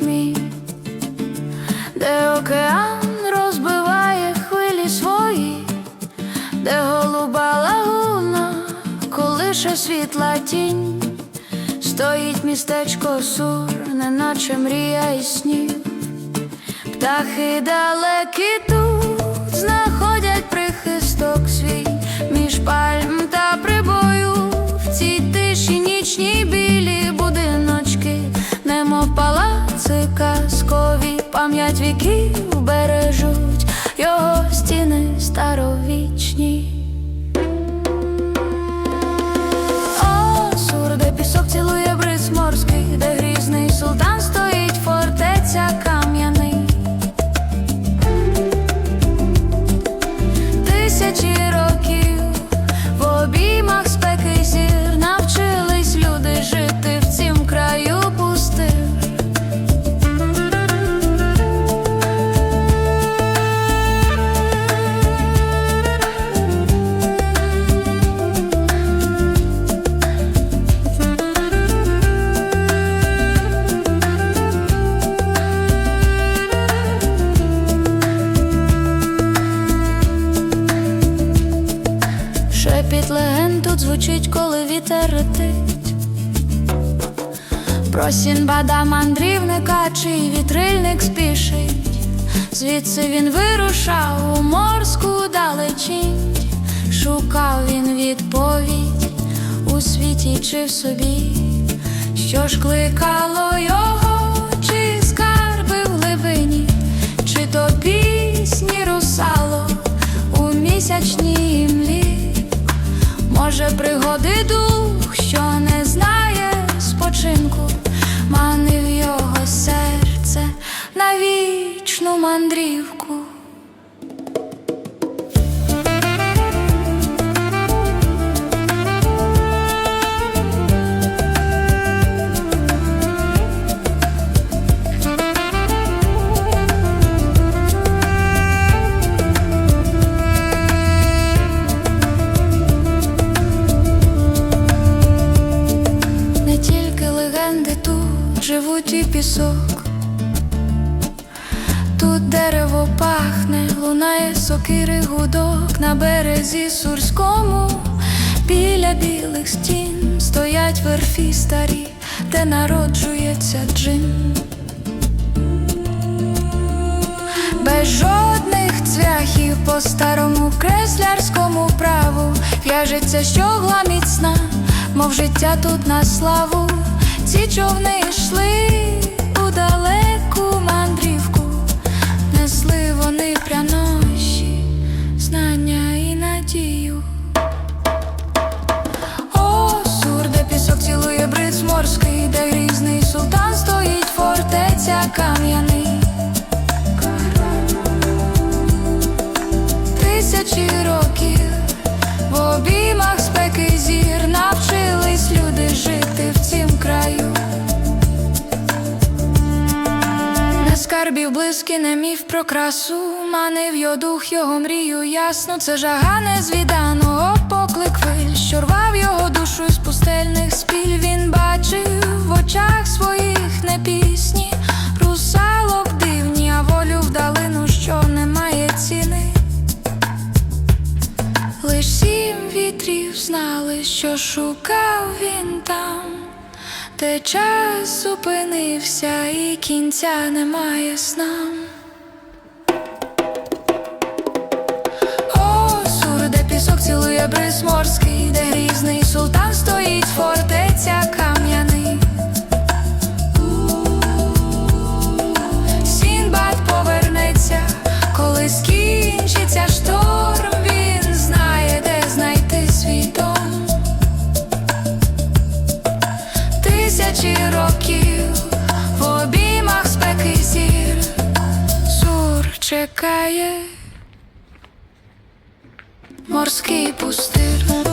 пітьмі, де океан розбиває хвилі свої, де голуба лагуна, колише світла тінь, стоїть містечко сур, неначе мрія і снів. Птахи далекі тут знаходять прихисток свій між пальм коли вітер летить. Про Сінбада мандрівника, чий вітрильник спішить. Звідси він вирушав у морську далечінь, шукав він відповідь у світі чи в собі, що ж кликало його, Пригоди дух, що не знає спочинку, манив його серце на вічну мандрівку. Живуть пісок. Тут дерево пахне, лунає сокири гудок на березі сурському, біля білих стін стоять верфі старі, де народжується джин. Без жодних цвяхів по старому креслярському праву в'яжеться щогла міцна, мов життя тут на славу. Ці човни йшли у скарбів близькі, не міф про красу, манив його дух, його мрію ясно. Це жага незвіданого поклик хвиль, що рвав його душу з пустельних спіль. Він бачив в очах своїх не пісні, русалок дивні, а волю в далину, що не має ціни. Лиш сім вітрів знали, що шукав він там, де час зупинився і кінця немає снам. О, сур, де пісок цілує бриз морський, де грізний султан стоїть, Тисячі років. В обіймах спеки зір, сур чекає. Морський пустир.